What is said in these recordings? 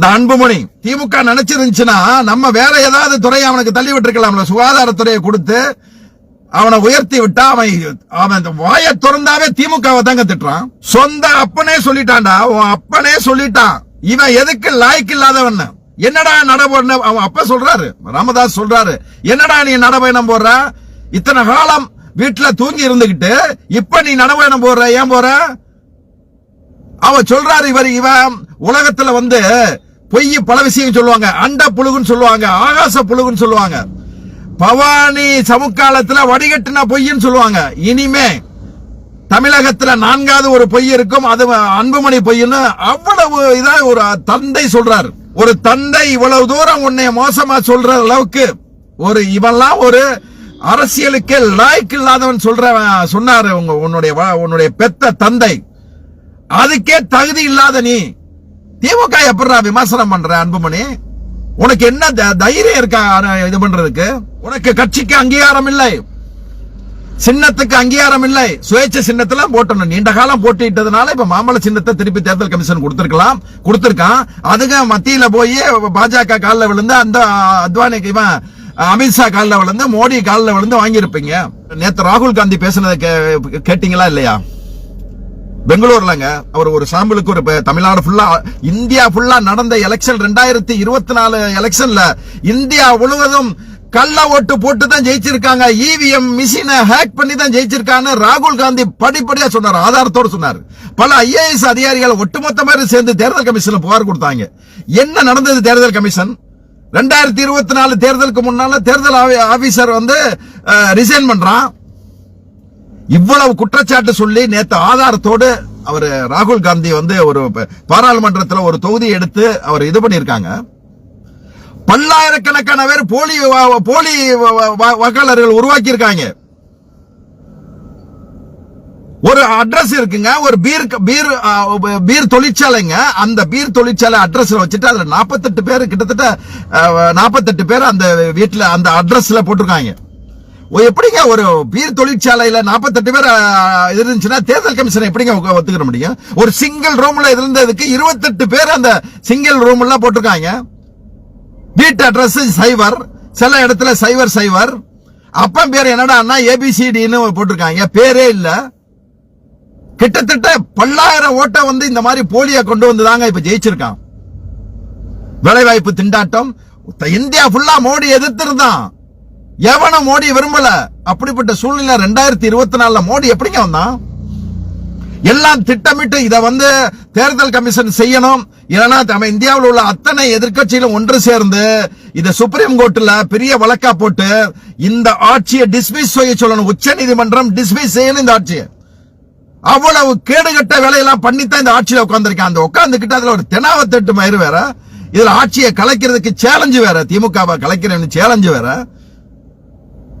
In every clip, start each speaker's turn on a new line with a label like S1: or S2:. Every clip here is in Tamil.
S1: இந்த அன்புமணி திமுக நினைச்சிருந்துச்சுன்னா நம்ம வேற ஏதாவது துறையை அவனுக்கு தள்ளி விட்டுருக்கலாம்ல சுகாதாரத்துறையை கொடுத்து அவனை உயர்த்தி விட்டா அவன் அவன் வாய வாயை திறந்தாவே திமுகவை தாங்க திட்டுறான். சொந்த அப்பனே சொல்லிட்டான்டா உன் அப்பனே சொல்லிட்டான். இவன் எதுக்கு லாய்க்கு இல்லாதவன் என்னடா நடபயணம் அவன் அப்ப சொல்றாரு ராமதாஸ் சொல்றாரு. என்னடா நீ நடபயணம் போடுற? இத்தனை காலம் வீட்டுல தூங்கி இருந்துகிட்டு இப்ப நீ நடபயணம் போடுற ஏன் போற? அவ சொல்றாரு இவர் இவன் உலகத்துல வந்து பொய் பல விஷயம் சொல்லுவாங்க. அண்ட புழுகுன்னு சொல்லுவாங்க. ஆகாச புழுகுன்னு சொல்லுவாங்க. பவானி சமுக்காலத்துல வடிகட்டின பொய்ன்னு சொல்லுவாங்க. இனிமே தமிழகத்துல நான்காவது ஒரு பொய் இருக்கும். அது அன்புமணி பொய்ன்னு அவ்வளவு இதா ஒரு தந்தை சொல்றார். ஒரு தந்தை இவ்வளவு தூரம் உன்னை மோசமா சொல்ற அளவுக்கு ஒரு இவெல்லாம் ஒரு அரசியலுக்கு லாய்க்கு இல்லாதவன் சொல்ற சொன்னாரு உங்க உன்னுடைய உன்னுடைய பெத்த தந்தை. அதுக்கே தகுதி இல்லாத நீ. திமுக எப்படா விமர்சனம் பண்ற அன்புமணி? உனக்கு என்ன த- தைரியம் இருக்கா இது பண்றதுக்கு? உனக்கு கட்சிக்கு அங்கீகாரம் இல்லை. சின்னத்துக்கு அங்கீகாரம் இல்லை. சுயேட்சை சின்னத்துல போட்டணும். நீண்ட காலம் போட்டிட்டதுனால இப்ப மாம்பழ சின்னத்தை திருப்பி தேர்தல் கமிஷன் கொடுத்திருக்கலாம். கொடுத்திருக்கான். அதுங்க மத்தியில போய் பாஜக காலில் விழுந்து அந்த அத்வானிக்கு இவன் அமித்ஷா காலில் விழுந்து மோடி காலில் விழுந்து வாங்கியிருப்பீங்க. நேற்று ராகுல் காந்தி பேசுனதை கே- கேட்டீங்களா இல்லையா? பெங்களூர்லங்க. அவர் ஒரு சாம்பிளுக்கு ஒரு தமிழ்நாடு ஃபுல்லா இந்தியா ஃபுல்லா நடந்த எலெக்ஷன் ரெண்டாயிரத்தி இருபத்தி நாலு எலெக்ஷன்ல இந்தியா முழுவதும் கள்ள ஓட்டு போட்டு தான் ஜெயிச்சிருக்காங்க இவிஎம் மிஷினை ஹேக் பண்ணி தான் ஜெயிச்சிருக்காங்க ராகுல் காந்தி படிப்படியா சொன்னார் ஆதாரத்தோடு சொன்னார். பல ஐஏஎஸ் அதிகாரிகள் ஒட்டுமொத்த மாதிரி சேர்ந்து தேர்தல் கமிஷன்ல புகார் கொடுத்தாங்க. என்ன நடந்தது தேர்தல் கமிஷன்? ரெண்டாயிரத்தி இருபத்தி நாலு தேர்தலுக்கு முன்னால தேர்தல் ஆவி- ஆபீசர் வந்து ரிசைன் பண்றான். இவ்வளவு குற்றச்சாட்டு சொல்லி நேத்து ஆதாரத்தோடு அவர் ராகுல் காந்தி வந்து ஒரு பாராளுமன்றத்தில் ஒரு தொகுதி எடுத்து அவர் இது பண்ணியிருக்காங்க. பல்லாயிரக்கணக்கான பேர் போலி வா- போலி வா- வாக்காளர்கள் உருவாக்கி இருக்காங்க ஒரு அட்ரஸ் இருக்குங்க ஒரு பீர் பீர் பீர் தொழிற்சாலைங்க. அந்த பீர் தொழிற்சாலை அட்ரஸ்ல வச்சுட்டு அதுல 48 பேர் கிட்டத்தட்ட நாற்பத்தெட்டு பேர் அந்த வீட்டில் அந்த அட்ரஸ்ல போட்டிருக்காங்க. எப்படிங்க ஒரு பீர் தொழிற்சாலையில 48 பேர் இருந்துச்சுன்னா தேர்தல் கமிஷன் எப்படிங்க ஒத்துக்கிற முடியும்? ஒரு சிங்கிள் ரூம்ல இருந்ததுக்கு 28 பேர் அந்த சிங்கிள் ரூம்ல போட்டிருக்காங்க. வீட்டு அட்ரஸ் சைவர் சில இடத்துல சைவர் சைவர். அப்பன் பேர் என்னடான்னா ஏபிசிடின்னு போட்டிருக்காங்க. பேரே இல்ல. கிட்டத்தட்ட பல்லாயிரம் ஓட்டை வந்து இந்த மாதிரி போலியா கொண்டு வந்து தாங்க இப்ப ஜெயிச்சிருக்கான். வேலைவாய்ப்பு திண்டாட்டம். இந்தியா ஃபுல்லா மோடி எதிர்த்திருந்தான். எவனும் மோடி விரும்பல? அப்படிப்பட்ட சூழ்நிலை ரெண்டாயிரத்தி இருபத்தி நாலுல மோடி எப்படிங்க வந்தான்? எல்லாம் திட்டமிட்டு இதை வந்து தேர்தல் கமிஷன் செய்யணும். இல்லைன்னா நம்ம இந்தியாவில் உள்ள அத்தனை எதிர்கட்சியிலும் ஒன்று சேர்ந்து இதை சுப்ரீம் கோர்ட்ல பெரிய வழக்கா போட்டு இந்த ஆட்சியை டிஸ்மிஸ் செய்ய சொல்லணும். உச்ச நீதிமன்றம் டிஸ்மிஸ் செய்யணும் இந்த ஆட்சியை. அவ்வளவு கேடுகட்ட வேலையெல்லாம் பண்ணித்தான் இந்த ஆட்சியில உட்காந்துருக்கேன் அந்த உட்காந்துக்கிட்டு அதுல ஒரு தெனாவத்தட்டு மயிறு வேற. இதுல ஆட்சியை கலைக்கிறதுக்கு சேலஞ்சு வேற. திமுகவை கலைக்கிறேன்னு சேலஞ்சு வேற.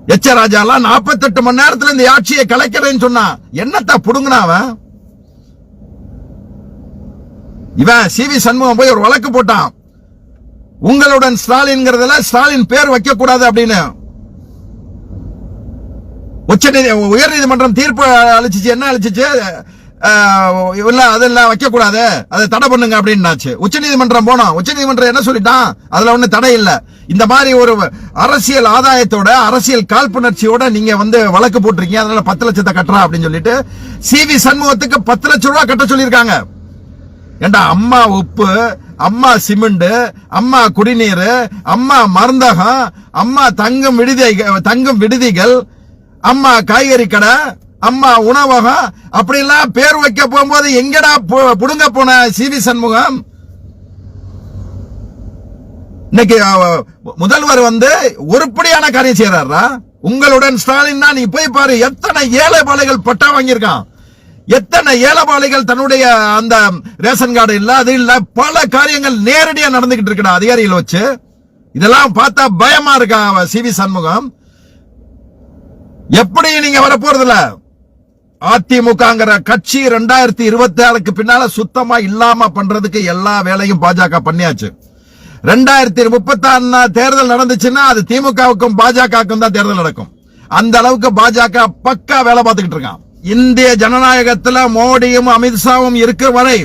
S1: எச்ச ராஜா எல்லாம் நாற்பத்தெட்டு மணி நேரத்துல இந்த ஆட்சியை கலைக்கிறேன்னு சொன்னா என்னத்த புடுங்கினா அவன்? இவன் சி வி சண்முகம் போய் ஒரு வழக்கு போட்டான். உங்களுடன் ஸ்டாலின்ங்கிறதுல ஸ்டாலின் பேர் வைக்க கூடாது அப்படின்னு. உச்ச நீதி உயர் நீதிமன்றம் தீர்ப்பு அளிச்சிச்சு என்ன அளிச்சிச்சு? இல்ல அதெல்லாம் வைக்க கூடாது அதை தடை பண்ணுங்க அப்படின்னாச்சு. உச்ச நீதிமன்றம் போனோம். உச்ச நீதிமன்றம் என்ன சொல்லிட்டான்? அதுல ஒண்ணு தடை இல்ல. இந்த மாதிரி ஒரு அரசியல் ஆதாயத்தோட அரசியல் காழ்ப்புணர்ச்சியோட நீங்க வந்து வழக்கு போட்டிருக்கீங்க. அதனால பத்து லட்சத்தை கட்டுறா அப்படின்னு சொல்லிட்டு சி வி சண்முகத்துக்கு பத்து லட்சம் ரூபாய் கட்ட சொல்லியிருக்காங்க. ஏண்டா அம்மா உப்பு அம்மா சிமெண்ட் அம்மா குடிநீர் அம்மா மருந்தகம் அம்மா தங்கும் விடுதி தங்கும் விடுதிகள் அம்மா காய்கறி கடை அம்மா உணவகம் அப்படிலாம் பேர் வைக்க போகும்போது எங்கடா புடுங்க போன சிவி சண்முகம்? இன்னைக்கு முதல்வர் வந்து உருப்படியான காரியம் செய்யறாரா உங்களுடன் ஸ்டாலின் தான் நீ போய் பாரு எத்தனை ஏழைபாளைகள் பட்டா வாங்கியிருக்கான்? எத்தனை ஏழைபாளைகள் தன்னுடைய அந்த ரேஷன் கார்டு இல்ல அது இல்ல பல காரியங்கள் நேரடியா நடந்துகிட்டு இருக்கா அதிகாரிகள் வச்சு. இதெல்லாம் பார்த்தா பயமா இருக்கா சி வி சண்முகம்? எப்படி நீங்க வரப்போறதுல அதிமுகங்கிற கட்சி ரெண்டாயிரத்தி இருபத்தி ஏழுக்கு பின்னால சுத்தமா இல்லாம பண்றதுக்கு எல்லா வேலையும் பாஜக பண்ணியாச்சு. ரெண்டாயிரத்தி முப்பத்தி தேர்தல் நடந்துச்சுன்னா அது திமுகவுக்கும் பாஜகவுக்கும் தான் தேர்தல் நடக்கும். அந்த அளவுக்கு பாஜக பக்கா வேலை பார்த்துக்கிட்டு இருக்கான். இந்திய ஜனநாயகத்துல மோடியும் அமித்ஷாவும் இருக்கிற வரை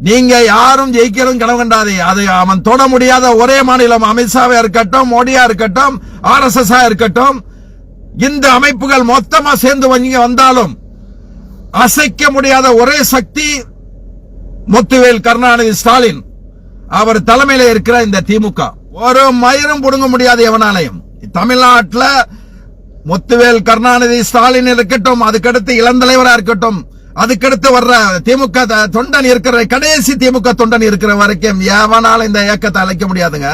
S1: நீங்க யாரும் ஜெயிக்கிறதும் கனவு கண்டாது அது அவன் தொட முடியாத ஒரே மாநிலம் அமித்ஷாவா இருக்கட்டும் மோடியா இருக்கட்டும் ஆர் எஸ் எஸ் இருக்கட்டும் இந்த அமைப்புகள் மொத்தமா சேர்ந்து வந்தீங்க வந்தாலும் அசைக்க முடியாத ஒரே சக்தி முத்துவேல் கருணாநிதி ஸ்டாலின். அவர் தலைமையில இருக்கிற இந்த திமுக. ஒரு மயிரும் புடுங்க முடியாது எவனாலையும். தமிழ்நாட்டுல முத்துவேல் கருணாநிதி ஸ்டாலின் இருக்கட்டும் அதுக்கடுத்து இளந்தலைவரா இருக்கட்டும் அதுக்கடுத்து வர்ற திமுக த- தொண்டன் இருக்கிற கடைசி திமுக தொண்டன் இருக்கிற வரைக்கும் எவனால இந்த இயக்கத்தை அழைக்க முடியாதுங்க.